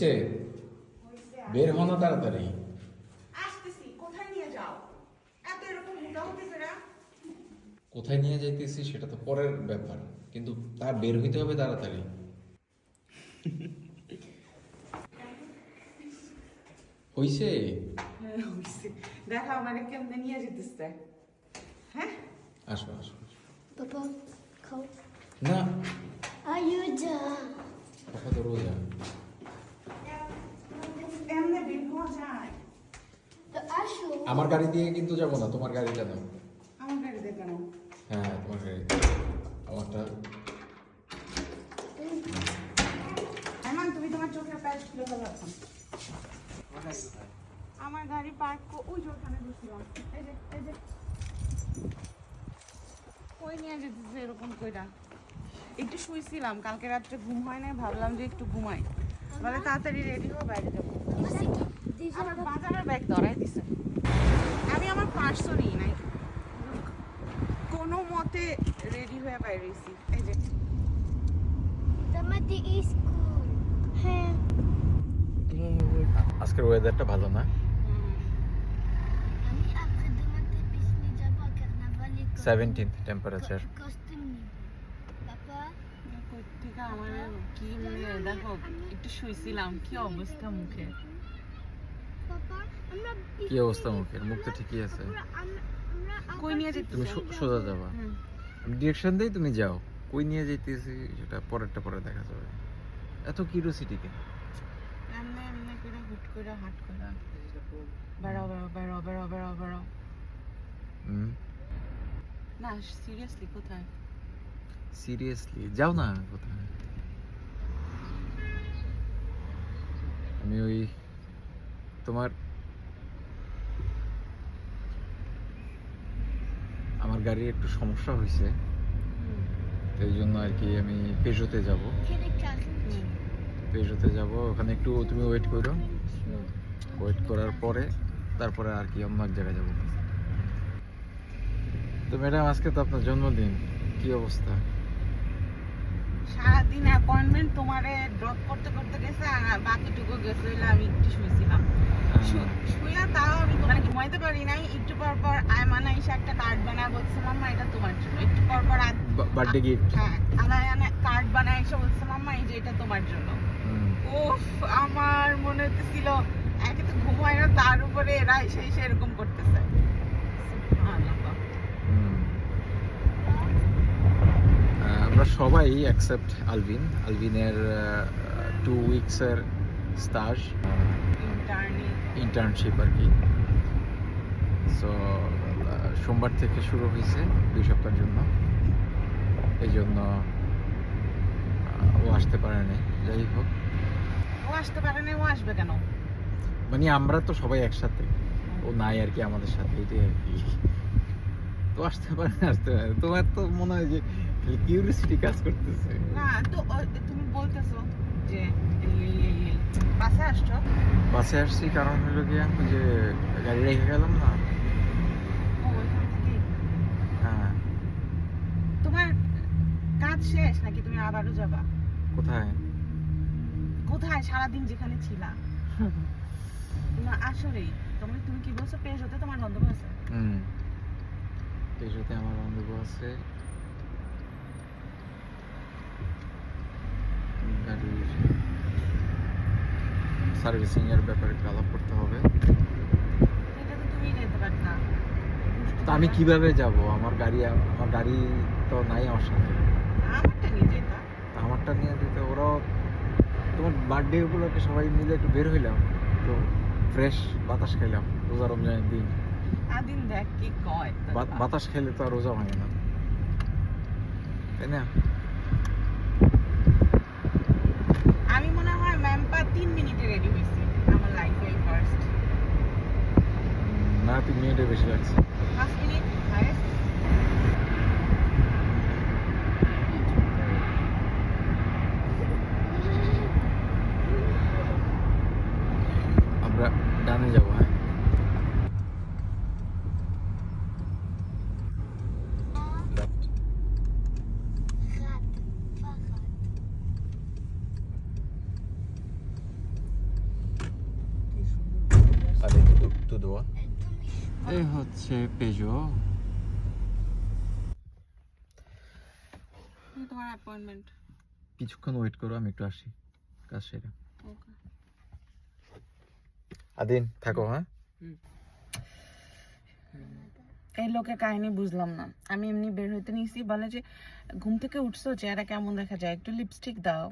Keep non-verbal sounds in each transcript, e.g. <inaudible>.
হয়েছে বের হও না তাড়াতাড়ি কোথায় নিয়ে যাও? এত এরকম হুটাহুটি করে। কোথায় নিয়ে যাইতেছি সেটা তো পরের ব্যাপার কিন্তু তার বের হইতে হবে তাড়াতাড়ি। হইছে? দেখা মানে কেমনে নিয়ে যেতেছে হ্যাঁ? আসো আসো। Papa, খাও। না। আয়ুজা কথা তো রোজা। এমনি বের হওয়া যায় তো আসো। আমার গাড়ি দিয়ে কিন্তু যাব না তোমার গাড়িটা দাও আমার গাড়ি দেখানো হ্যাঁ তোমার গাড়ি আমারটা এমন তুমি তোমার চোখের প্যাচ খুলে ফেলো এখন আমার গাড়ি পার্ক ওই যে ওখানে বসছিলাম। এই যে এই যে। কই নিয়ে যেতেছে এরকম কইরা? একটু শুয়েছিলাম কালকে রাত্রে ঘুম হয় না ভাবলাম যে একটু ঘুমাই। বলে তাড়াতাড়ি রেডি হয়ে বাইরে যাব। আমার বাজারের ব্যাগ ধরাই দিছে। আমি আমার পার্সও নিই নাই। কোনো মতে রেডি হয়ে বাইরে হয়েছি এই যে। হ্যাঁ। আজকের ওয়েদারটা ভালো না? সেভেন্টিন্থ টেম্পারেচার থেকে আমার কি দেখো একটু শুয়েছিলাম কি অবস্থা মুখে? কি অবস্থা মুখের? মুখ তো ঠিকই আছে। কই নিয়ে যেতে তুমি সোজা যাবা। ডিরেকশন দেই তুমি যাও। কই নিয়ে যাইতেছি সেটা পরেরটা পরে দেখা যাবে। এত কিউরিওসিটি কেন এমনি এমনি করে হুট করে হাট করে। বেড়াও বেড়াও বেড়াও বেড়াও বেড়াও বেড়াও। না সিরিয়াসলি কোথায়? সিরিয়াসলি যাও না কোথায়? আমি ওই তোমার আমার গাড়ির একটু সমস্যা হয়েছে। এই জন্য আর কি আমি পেজোতে যাব। পেজোতে যাব। ওখানে একটু তুমি ওয়েট করো। ওয়েট করার পরে তারপরে আর কি অন্য এক জায়গায় যাব। তো ম্যাডাম আজকে তো আপনার জন্মদিন। কি অবস্থা? সারাদিন অ্যাপয়েন্টমেন্ট তোমারে ড্রপ করতে করতে গেছে আর বাকিটুকু গেছে হইলে আমি একটু শুয়েছিলাম। তাও আমি মানে ঘুমাইতে পারি নাই একটু পর পর আয়মানা এসে একটা কার্ড বানায় বলছে মাম্মা এটা তোমার জন্য। একটু পর পর বার্থডে গিফট হ্যাঁ আলায়ানা কার্ড বানায় এসে বলছে মাম্মা এই যে এটা তোমার জন্য। উফ আমার মনে হতেছিল একে তো ঘুম হয় না তার উপরে এরা এসে এসে এরকম করতেছে। আমরা সবাই অ্যাকসেপ্ট আলভিন আলভিনের টু উইকসের স্টাজ ইন্টার্নশিপ আর কি. সো সোমবার থেকে শুরু হয়েছে দুই সপ্তাহের জন্য। এই জন্য ও আসতে পারেনি যাই হোক। ও আসতে পারে না ও আসবে কেন? মানে আমরা তো সবাই একসাথে। ও নাই আর কি আমাদের সাথে এটাই আর কি। তো আসতে পারে না আসতে পারে। তোমার তো মনে হয় যে কিউরিয়াসিটি কাজ করতেছে। না তো তুমি বলতেছো যে বাসে আসছো? বাসে আসছি কারণ হলো ওই যে গাড়ি রেখে গেলাম না। হ্যাঁ। তোমার কাজ শেষ নাকি তুমি আবারও যাবা? কোথায়? কোথায়? সারাদিন যেখানে ছিলা। না আসলেই। তুমি তুমি কি বলছো পেজ হতে তোমার গন্ধব আছে? হুম। এই সাথে আমার বান্ধব আছে গাড়ির সার্ভিসিং এর ব্যাপারে একটু আলাপ করতে হবে। তো আমি কীভাবে যাব? আমার গাড়ি আমার গাড়ি তো নাই আমার সাথে। আমারটা নিয়ে যেতা। ওরাও তোমার বার্থডে উপলক্ষে সবাই মিলে একটু বের হইলাম তো ফ্রেশ বাতাস খাইলাম রোজা রমজানের দিন। দেখ কি কয়। বাতাস খেলে তো আর রোজা ভাঙে না। তাই না? উম, না তিন মিনিটের বেশি লাগছে এই হচ্ছে পেজো তোমার অ্যাপয়েন্টমেন্ট কিছুক্ষণ ওয়েট করো আমি একটু আসি। কাজ সেরে। আদিন থাকো হ্যাঁ? এই লোকের কাহিনী বুঝলাম না। আমি এমনি বের হইতে নিয়েছি বলে যে ঘুম থেকে উঠছো? চেহারা কেমন দেখা যায়? একটু লিপস্টিক দাও।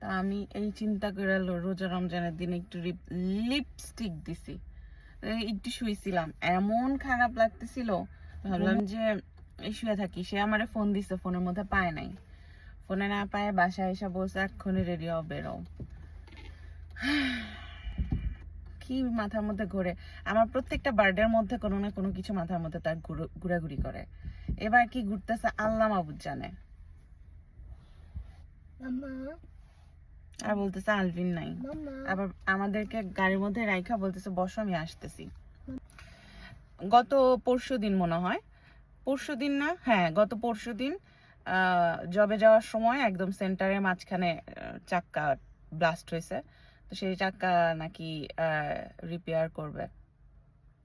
তা আমি এই চিন্তা করে লো- রোজা রমজানের দিন একটু লিপস্টিক দিছি। একটু শুয়েছিলাম। এমন খারাপ লাগতেছিল ভাবলাম যে শুয়ে থাকি। সে আমারে ফোন দিছে ফোনের মধ্যে পায় নাই। ফোনে না পায় বাসায় এসে বলছে এক্ষুনি রেডি হও বেরো। <sighs> কি মাথার মধ্যে ঘোরে। আমার প্রত্যেকটা বার্থডের মধ্যে কোনো না কোনো কিছু মাথার মধ্যে তার ঘুরো- ঘোরাঘুরি করে। এবার কি ঘুরতেছে আল্লাহ মাবুদ জানে। আর বলতেছে আলভিন নাই। আবার আমাদেরকে গাড়ির মধ্যে রাইখা বলতেছে বসো আমি আসতেছি। গত পরশু দিন মনে হয় পরশু দিন না হ্যাঁ গত পরশু দিন জবে যাওয়ার সময় একদম সেন্টারের মাঝখানে চাক্কা ব্লাস্ট হয়েছে। তো সেই চাক্কা নাকি রিপেয়ার করবে।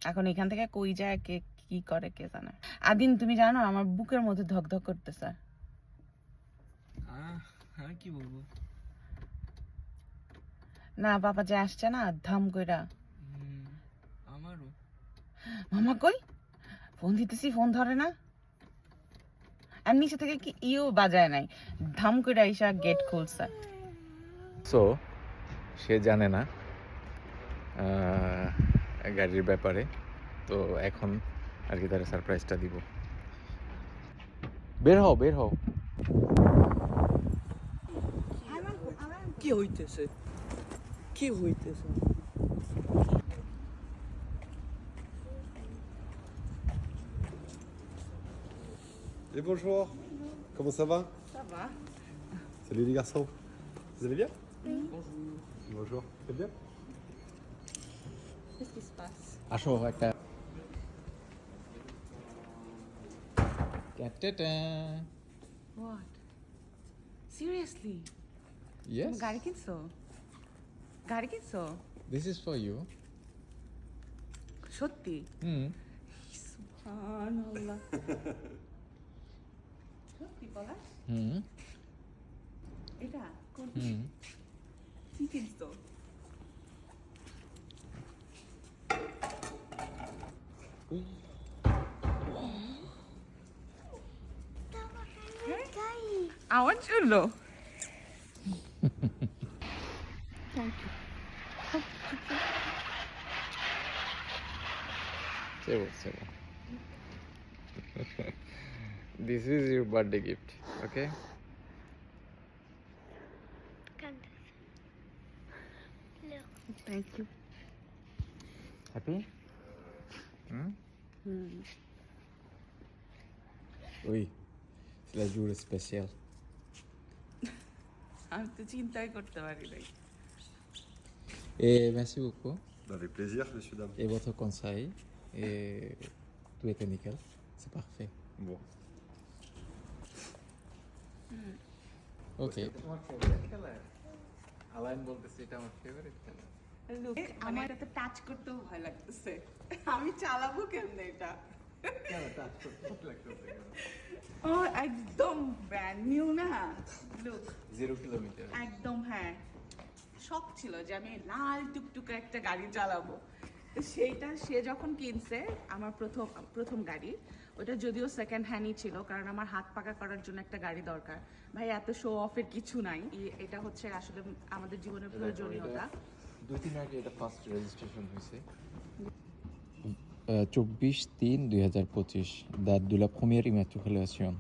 এখন এখান থেকে কই যায় কে কি করে কে জানে। আদিন তুমি জানো আমার বুকের মধ্যে ধকধক করতেছে। হ্যাঁ কি বলব? না বাবা যে আসছে না ধাম কইরা। আমারও। মামা কই? ফোন দিতেছি ফোন ধরে না। আর নিচে থেকে কি ইও বাজায় নাই। ধাম করে আইসা গেট খুলছে। সো সে জানে না গাড়ির ব্যাপারে। তো এখন আর কি তারা সারপ্রাইজটা দিব। বের হও বের হও। কি হইতেছে? কি হইতেছে Et bonjour, comment ça va Salut les garçons, vous allez bien Bonjour, très bien আসো একটা Ta-ta-ta. হোয়াট সিরিয়াসলি Yes, গাড়ি কিনছো গাড়ি কিনছো this is for you. সত্যি হুম সুবহানাল্লাহ সত্যি বলা হুম এটা কোন হুম কি কিনছো আমার জন্য C'est bon, c'est bon. <laughs> this is your birthday gift, okay? Thank you Happy? Hmm? Oui, c'est la journée spéciale. আমি তো চিন্তাই করতে পারি নাই Et merci beaucoup. Bah, Avec plaisir, messieurs, dames. Et votre conseil. Et tout était nickel. C'est parfait. Bon. Ok. তোমার favourite colour Alain বলতেছে এটা আমার ফেভারিট কালার Look, আমার এটাতে টাচ করতেও ভয় লাগতেছে আমি চালাবো কেমনে এটা ও একদম ব্র্যান্ড নিউ না লুক জিরো কিলোমিটার একদম হ্যাঁ শখ ছিল যে আমি লাল টুকটুকে একটা গাড়ি চালাবো তো সেইটা সে যখন কিনছে আমার প্রথম প্রথম গাড়ি ওটা যদিও সেকেন্ড হ্যান্ডই ছিল কারণ আমার হাত পাকা করার জন্য একটা গাড়ি দরকার। ভাই এত শো অফের কিছু নাই। এটা হচ্ছে আসলে আমাদের জীবনের প্রয়োজনীয়তা। দুই দিন আগে এটা ফার্স্ট রেজিস্ট্রেশন হয়েছে। চব্বিশ তিন দুই হাজার পঁচিশ de la première immatriculation.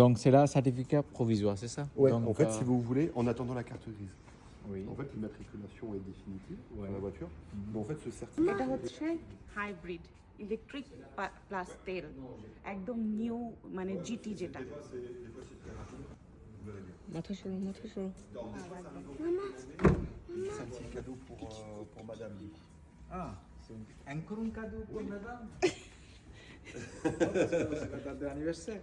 Donc c'est là certificat provisoire, c'est ça Ouais, Donc, en fait, euh, si vous voulez, en attendant la carte grise. Oui. En fait, l'immatriculation est définitive Ouais. dans la voiture. Mais en fait, ce certificat. এটা হচ্ছে hybrid electric plus তেল একদম new মানে GT যেটা মাথা সরো মাথা সরো C'est un petit cadeau pour, euh, pour madame. <laughs> du coup. Ah, c'est encore un cadeau pour madame. c'est la date d'anniversaire.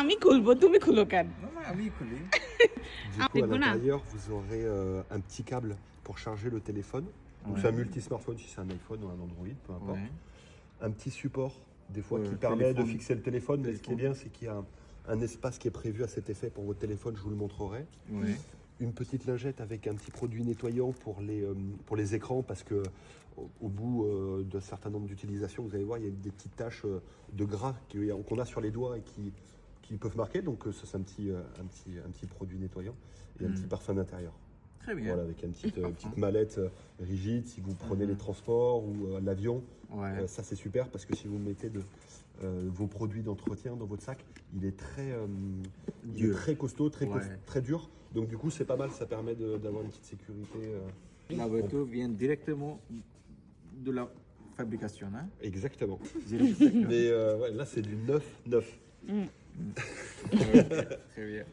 আমি খুলবো তুমি খুলো কেন না না আমি <laughs> খুলি Du Ah, coup, c'est à bon, là. l'intérieur, vous aurez euh, un petit câble pour charger le téléphone. Donc, Ouais. c'est un multi-smartphone, si c'est un iPhone ou un Android, peu importe. Ouais. Un petit support, des fois, Ouais, qui permet de téléphone. fixer le téléphone. Mais ce qui est Téléphone. bien, c'est qu'il y a un, un espace qui est prévu à cet effet pour votre téléphone, je vous le montrerai. Ouais. Une petite lingette avec un petit produit nettoyant pour les, euh, pour les écrans, parce que au, au bout euh, d'un certain nombre d'utilisations, vous allez voir, il y a des petites taches euh, de gras qui- qu'on a sur les doigts et qui, qui peuvent marquer. Donc, euh, ça, c'est un petit, euh, un, petit, un petit produit nettoyant et un Mm. petit parfum d'intérieur. Très bien. Voilà, avec une petite, euh, <laughs> petite mallette euh, rigide si vous prenez les transports ou euh, l'avion. Ouais. Euh, ça, c'est super parce que si vous mettez de, euh, vos produits d'entretien dans votre sac, il est très, euh, il est Dur. très costaud, très, très dur. Donc, du coup, c'est pas mal. Ça permet d'avoir une petite sécurité. euh. La voiture vient directement de la fabrication. Hein? <laughs> Exactement. Mais euh, ouais, là, c'est du neuf, neuf. Muy bien. Qué bien.